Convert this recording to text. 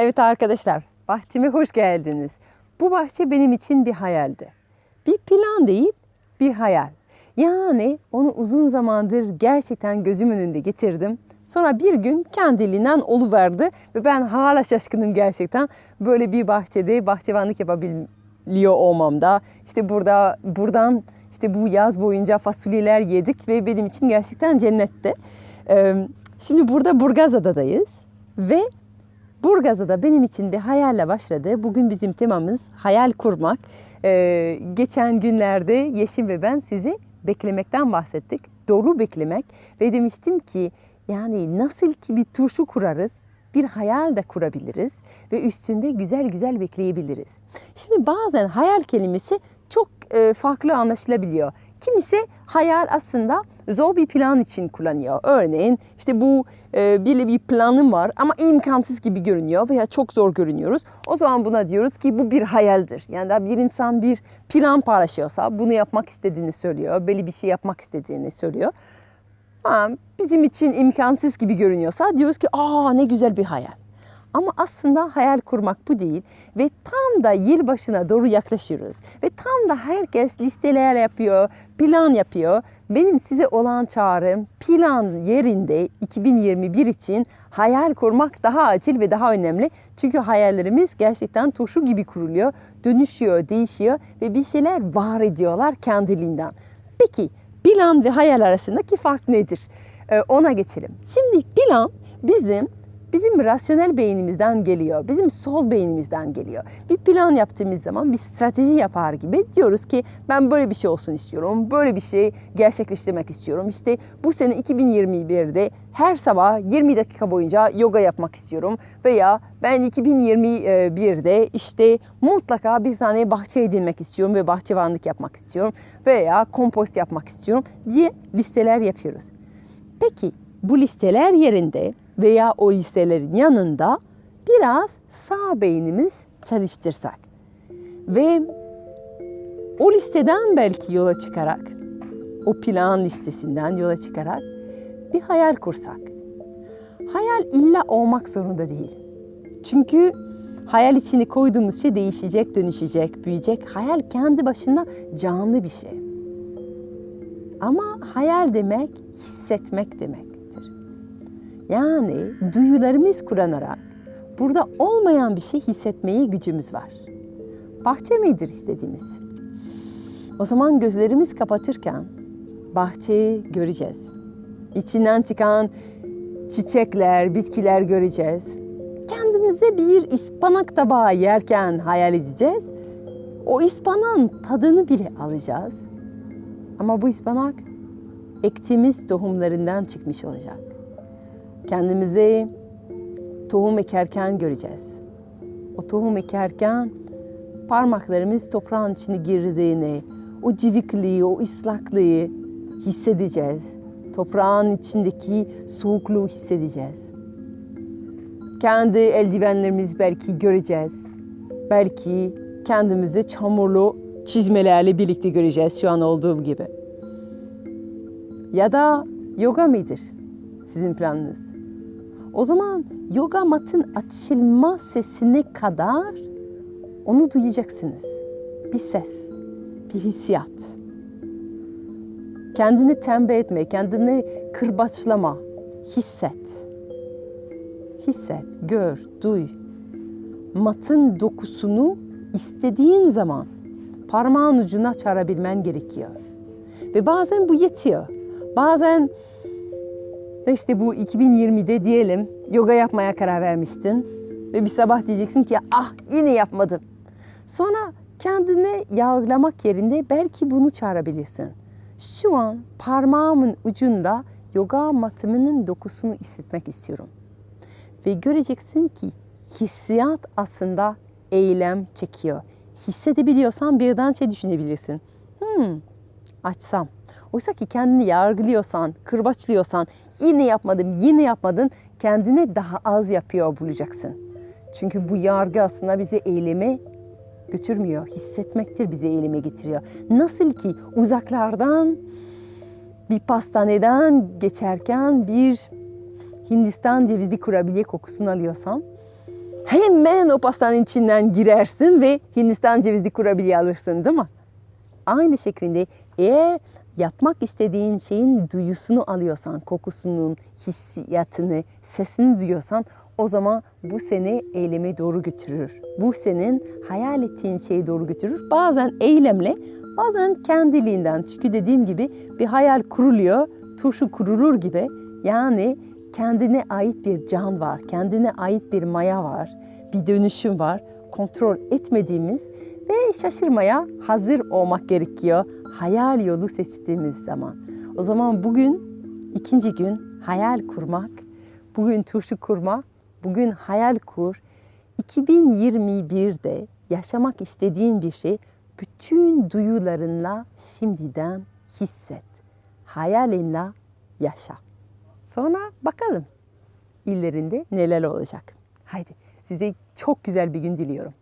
Evet arkadaşlar, bahçeme hoş geldiniz. Bu bahçe benim için bir hayaldi. Bir plan değil, bir hayal. Yani onu uzun zamandır gerçekten gözüm önünde getirdim. Sonra bir gün kendiliğinden oluverdi ve ben hala şaşkınım gerçekten. Böyle bir bahçede bahçıvanlık yapabiliyor olmamda. İşte burada buradan işte bu yaz boyunca fasulyeler yedik ve benim için gerçekten cennetti. Ee, Şimdi burada Burgazada'dayız ve Burgazada benim için bir hayalle başladı. Bugün bizim temamız hayal kurmak. Ee, geçen günlerde Yeşim ve ben size beklemekten bahsettik. Dolu beklemek ve demiştim ki yani nasıl ki bir turşu kurarız, bir hayal de kurabiliriz ve üstünde güzel güzel bekleyebiliriz. Şimdi bazen hayal kelimesi çok e, farklı anlaşılabiliyor. Kimisi hayal aslında zor bir plan için kullanıyor. Örneğin işte bu e, böyle bir planım var ama imkansız gibi görünüyor veya çok zor görünüyoruz. O zaman buna diyoruz ki bu bir hayaldir. Yani da bir insan bir plan paylaşıyorsa bunu yapmak istediğini söylüyor. Belli bir şey yapmak istediğini söylüyor. Ha, bizim için imkansız gibi görünüyorsa diyoruz ki aa ne güzel bir hayal. Ama aslında hayal kurmak bu değil ve tam da yılbaşına doğru yaklaşıyoruz. Ve tam da herkes listeler yapıyor, plan yapıyor. Benim size olan çağrım plan yerinde 2021 için hayal kurmak daha acil ve daha önemli. Çünkü hayallerimiz gerçekten turşu gibi kuruluyor, dönüşüyor, değişiyor ve bir şeyler var ediyorlar kendiliğinden. Peki plan ve hayal arasındaki fark nedir? Ee, ona geçelim. Şimdi plan bizim bizim rasyonel beynimizden geliyor. Bizim sol beynimizden geliyor. Bir plan yaptığımız zaman bir strateji yapar gibi diyoruz ki ben böyle bir şey olsun istiyorum. Böyle bir şey gerçekleştirmek istiyorum. İşte bu sene 2021'de her sabah 20 dakika boyunca yoga yapmak istiyorum. Veya ben 2021'de işte mutlaka bir tane bahçe edinmek istiyorum ve bahçıvanlık yapmak istiyorum. Veya kompost yapmak istiyorum diye listeler yapıyoruz. Peki bu listeler yerinde veya o listelerin yanında biraz sağ beynimiz çalıştırsak ve o listeden belki yola çıkarak, o plan listesinden yola çıkarak bir hayal kursak. Hayal illa olmak zorunda değil. Çünkü hayal içine koyduğumuz şey değişecek, dönüşecek, büyüyecek. Hayal kendi başına canlı bir şey. Ama hayal demek hissetmek demektir. Yani duyularımız kullanarak burada olmayan bir şey hissetmeye gücümüz var. Bahçe midir istediğimiz? O zaman gözlerimiz kapatırken bahçeyi göreceğiz. İçinden çıkan çiçekler, bitkiler göreceğiz. Kendimize bir ıspanak tabağı yerken hayal edeceğiz. O ıspanağın tadını bile alacağız. Ama bu ıspanak ektiğimiz tohumlarından çıkmış olacak. Kendimizi tohum ekerken göreceğiz. O tohum ekerken parmaklarımız toprağın içine girdiğini, o civikliği, o ıslaklığı hissedeceğiz. Toprağın içindeki soğukluğu hissedeceğiz. Kendi eldivenlerimizi belki göreceğiz. Belki kendimizi çamurlu çizmelerle birlikte göreceğiz şu an olduğum gibi. Ya da yoga mıdır sizin planınız? O zaman yoga matın açılma sesine kadar onu duyacaksınız. Bir ses, bir hissiyat. Kendini tembih etme, kendini kırbaçlama. Hisset. Hisset, gör, duy. Matın dokusunu istediğin zaman parmağın ucuna çağırabilmen gerekiyor. Ve bazen bu yetiyor. Bazen işte bu 2020'de diyelim yoga yapmaya karar vermiştin. Ve bir sabah diyeceksin ki ah yine yapmadım. Sonra kendini yargılamak yerine belki bunu çağırabilirsin. Şu an parmağımın ucunda yoga matımının dokusunu hissetmek istiyorum. Ve göreceksin ki hissiyat aslında eylem çekiyor. Hissedebiliyorsan birden şey düşünebilirsin. Hmm, açsam. Oysa ki kendini yargılıyorsan, kırbaçlıyorsan, yine yapmadım, yine yapmadın, kendine daha az yapıyor bulacaksın. Çünkü bu yargı aslında bizi eyleme götürmüyor. Hissetmektir bizi eyleme getiriyor. Nasıl ki uzaklardan bir pastaneden geçerken bir Hindistan cevizli kurabiye kokusunu alıyorsan Hemen o pastanın içinden girersin ve Hindistan cevizli kurabiye alırsın değil mi? Aynı şekilde eğer yapmak istediğin şeyin duyusunu alıyorsan, kokusunun, hissiyatını, sesini duyuyorsan o zaman bu seni eyleme doğru götürür. Bu senin hayal ettiğin şeye doğru götürür. Bazen eylemle, bazen kendiliğinden. Çünkü dediğim gibi bir hayal kuruluyor, turşu kurulur gibi. Yani kendine ait bir can var, kendine ait bir maya var, bir dönüşüm var. Kontrol etmediğimiz ve şaşırmaya hazır olmak gerekiyor hayal yolu seçtiğimiz zaman. O zaman bugün ikinci gün hayal kurmak, bugün turşu kurma, bugün hayal kur. 2021'de yaşamak istediğin bir şey bütün duyularınla şimdiden hisset. Hayalinle yaşa. Sonra bakalım illerinde neler olacak. Haydi size çok güzel bir gün diliyorum.